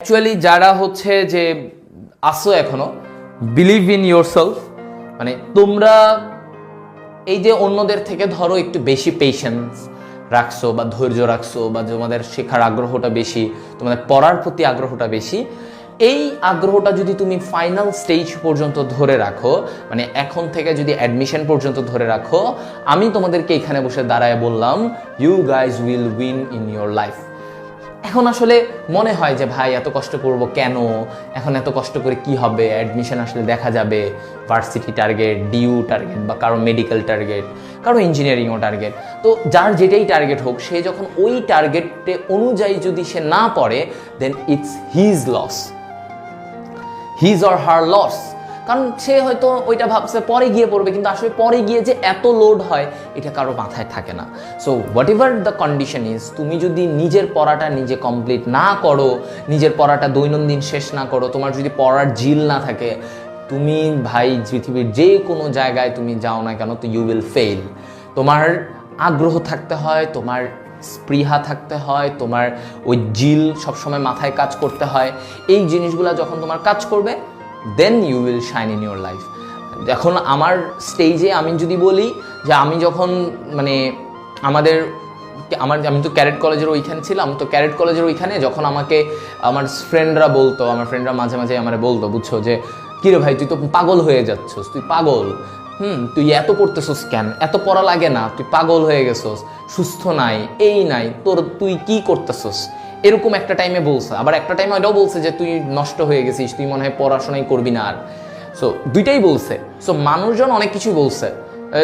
Actually যারা হচ্ছে যে আসো এখনও বিলিভ ইন ইয়োর মানে তোমরা এই যে অন্যদের থেকে ধরো একটু বেশি পেশেন্স রাখছো বা ধৈর্য রাখছো বা তোমাদের শেখার আগ্রহটা বেশি, তোমাদের পড়ার প্রতি আগ্রহটা বেশি, এই আগ্রহটা যদি তুমি ফাইনাল স্টেজ পর্যন্ত ধরে রাখো মানে এখন থেকে যদি অ্যাডমিশন পর্যন্ত ধরে রাখো, আমি তোমাদেরকে এখানে বসে দাঁড়ায় বললাম you guys will win in your life এখন আসলে মনে হয় যে, ভাই, এত কষ্ট করব কেন? এখন এত কষ্ট করে কি হবে? অ্যাডমিশন আসলে দেখা যাবে। ভার্সিটি টার্গেট ডিউ টার্গেট বা কারও মেডিকেল টার্গেট কারও ইঞ্জিনিয়ারিংও টার্গেট তো যার যেটাই টার্গেট হোক, সে যখন ওই টার্গেটে অনুযায়ী যদি সে না পড়ে then it's his loss his or her loss কারণ সে হয়তো ওইটা ভাবছে, পরে গিয়ে পড়বে, কিন্তু আসলে পরে গিয়ে যে এত লোড হয়, এটা কারও মাথায় থাকে না। So whatever the condition is তুমি যদি নিজের পড়াটা নিজে কমপ্লিট না করো, নিজের পড়াটা দৈনন্দিন শেষ না করো, তোমার যদি পড়ার জিল না থাকে, তুমি ভাই, পৃথিবীর যে কোনো জায়গায় তুমি যাও না কেন, তো ইউ উইল ফেল তোমার আগ্রহ থাকতে হয়, তোমার স্পৃহা থাকতে হয়, তোমার ওই জিল সবসময় মাথায় কাজ করতে হয়। এই জিনিসগুলো যখন তোমার কাজ করবে then you will shine in your life এখন আমার স্টেজে আমি যদি বলি যে আমি যখন মানে আমাদের, আমার, আমি তো ক্যারেট কলেজের ওইখানে ছিলাম, তো ক্যারেট কলেজের ওইখানে যখন আমাকে আমার ফ্রেন্ডরা বলতো, আমার ফ্রেন্ডরা মাঝে মাঝে আমার বলতো, বুঝছ, যে কিরে ভাই, তুই তো পাগল হয়ে যাচ্ছস, তুই পাগল। হুম, তুই এত পড়তেছস কেন? এত পড়া লাগে না, তুই পাগল হয়ে গেছস, সুস্থ নাই, এই নাই, তোর, তুই কি করতেছস? এরকম একটা টাইমে বলছে। আবার একটা টাইমে এটাও বলছে যে, তুই নষ্ট হয়ে গেছিস, তুই মনে হয় পড়াশোনাই করবি না আর। সো দুইটাই বলছে। সো মানুষজন অনেক কিছু বলছে।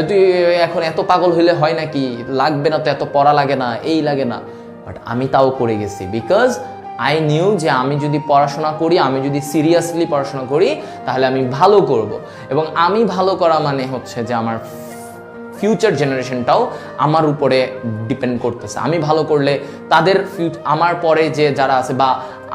তুই এখন এত পাগল হইলে হয় নাকি? লাগবে না তো, এত পড়া লাগে না, এই লাগে না। বাট আমি তাও করে গেছি বিকজ আই নিউ যে আমি যদি পড়াশোনা করি, আমি যদি সিরিয়াসলি পড়াশোনা করি, তাহলে আমি ভালো করব। এবং আমি ভালো করা মানে হচ্ছে যে, আমার ফিউচার জেনারেশনটাও আমার উপরে ডিপেন্ড করতেছে। আমি ভালো করলে তাদের আমার পরে যে যারা আছে বা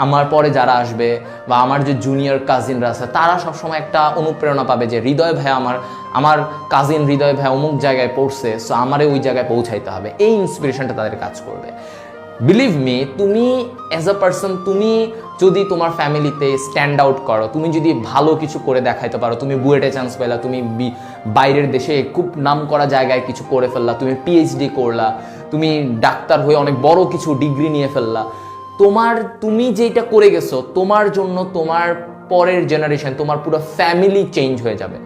আমার পরে যারা আসবে বা আমার যে জুনিয়র কাজিনরা আছে, তারা সবসময় একটা অনুপ্রেরণা পাবে যে হৃদয় ভাই আমার আমার কাজিন হৃদয় ভাই অমুক জায়গায় পড়ছে সো আমারে ওই জায়গায় পৌঁছাইতে হবে। এই ইন্সপিরেশনটা তাদের কাজ করবে। বিলিভ মি তুমি অ্যাজ আ পার্সন তুমি যদি তোমার ফ্যামিলিতে স্ট্যান্ড আউট করো, তুমি যদি ভালো কিছু করে দেখাইতে পারো, তুমি বুয়েটে চান্স পেলা, তুমি বাইরের দেশে খুব নাম করা জায়গায় কিছু করে ফেললা, তুমি পিএইচডি করলা, তুমি ডাক্তার হয়ে অনেক বড় কিছু ডিগ্রি নিয়ে ফেললা, তোমার, তুমি যেটা করে গেছো, তোমার জন্য তোমার পরের জেনারেশন তোমার পুরো ফ্যামিলি চেঞ্জ হয়ে যাবে।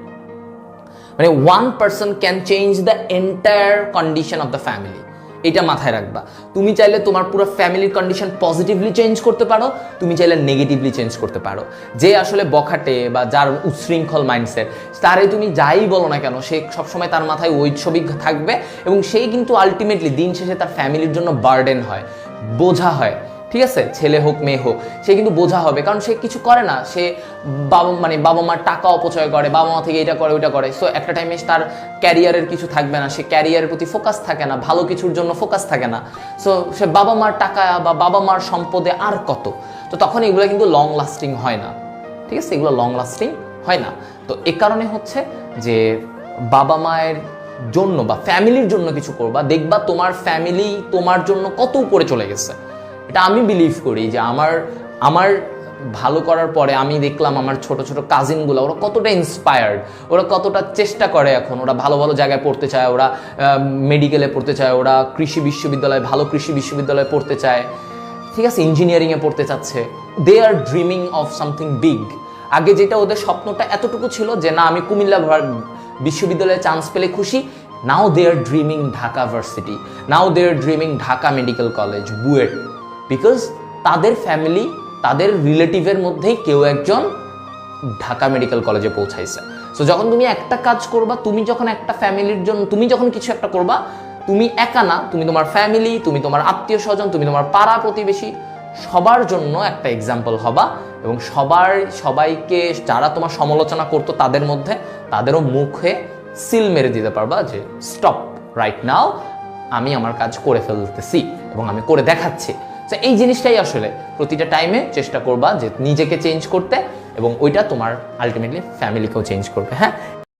মানে one person can change the entire condition of the family এটা মাথায় রাখবা। তুমি চাইলে তোমার পুরো ফ্যামিলির কন্ডিশন পজিটিভলি চেঞ্জ করতে পারো, তুমি চাইলে নেগেটিভলি চেঞ্জ করতে পারো। যে আসলে বখাটে বা যার উচ্ছৃঙ্খল মাইন্ডসেট তারে তুমি যাই বলো না কেন, সে সবসময় তার মাথায় ওই ছবি থাকবে এবং সেই কিন্তু আলটিমেটলি দিন শেষে তার ফ্যামিলির জন্য বার্ডেন হয়, বোঝা হয়। ঠিক আছে? ছেলে হোক, মেয়ে হোক, সে কিন্তু বোঝা হবে। কারণ সে কিছু করে না। সে বাবা মানে বাবা মার টাকা অপচয় করে, বাবা মা থেকে এটা করে, ওইটা করে। সো একটা টাইমে তার ক্যারিয়ারের কিছু থাকবে না। সে ক্যারিয়ারের প্রতি ফোকাস থাকে না। ভালো কিছুর জন্য ফোকাস থাকে না। সো সে বাবা মার টাকা বা বাবা মার সম্পদে আর কত? তো তখন এগুলো কিন্তু লং লাস্টিং হয় না। ঠিক আছে? এগুলো লং লাস্টিং হয় না। তো এ কারণে হচ্ছে যে বাবা মায়ের জন্য বা ফ্যামিলির জন্য কিছু করবা, দেখবা তোমার ফ্যামিলি তোমার জন্য কত উপরে চলে গেছে। এটা আমি বিলিভ করি যে আমার আমার ভালো করার পরে আমি দেখলাম আমার ছোট ছোট কাজিনগুলো ওরা কতটা ইন্সপায়ার্ড ওরা কতটা চেষ্টা করে এখন, ওরা ভালো ভালো জায়গায় পড়তে চায়, ওরা মেডিকেলে পড়তে চায়, ওরা কৃষি বিশ্ববিদ্যালয়ে, ভালো কৃষি বিশ্ববিদ্যালয়ে পড়তে চায়। ঠিক আছে ইঞ্জিনিয়ারিংয়ে পড়তে চাচ্ছে। They are dreaming of something big আগে যেটা ওদের স্বপ্নটা এতটুকু ছিল যে, না, আমি কুমিল্লা বিশ্ববিদ্যালয়ে চান্স পেলে খুশি। Now they are dreaming Dhaka varsity now they are dreaming Dhaka medical college BUET because তাদের ফ্যামিলি তাদের রিলেটিভের মধ্যেই কেউ একজন ঢাকা মেডিকেল কলেজে পৌঁছাইছে। সো যখন তুমি একটা কাজ করবা, তুমি যখন একটা ফ্যামিলির জন্য, তুমি যখন কিছু একটা করবা, তুমি একা না, তুমি তোমার ফ্যামিলি তুমি তোমার আত্মীয় স্বজন, তুমি তোমার পাড়া প্রতিবেশী, সবার জন্য একটা এক্সাম্পল হবা এবং সবার, সবাইকে যারা তোমার সমালোচনা করতো তাদের মধ্যে, তাদেরও মুখে সিল মেরে দিতে পারবা যে স্টপ রাইট নাও আমি আমার কাজ করে ফেলতেছি এবং আমি করে দেখাচ্ছি। তো এই জিনিসটাই আসলে প্রতিটা টাইমে চেষ্টা করবা যে নিজেকে চেঞ্জ করতে এবং ওইটা তোমার আলটিমেটলি ফ্যামিলিকেও চেঞ্জ করবে হ্যাঁ?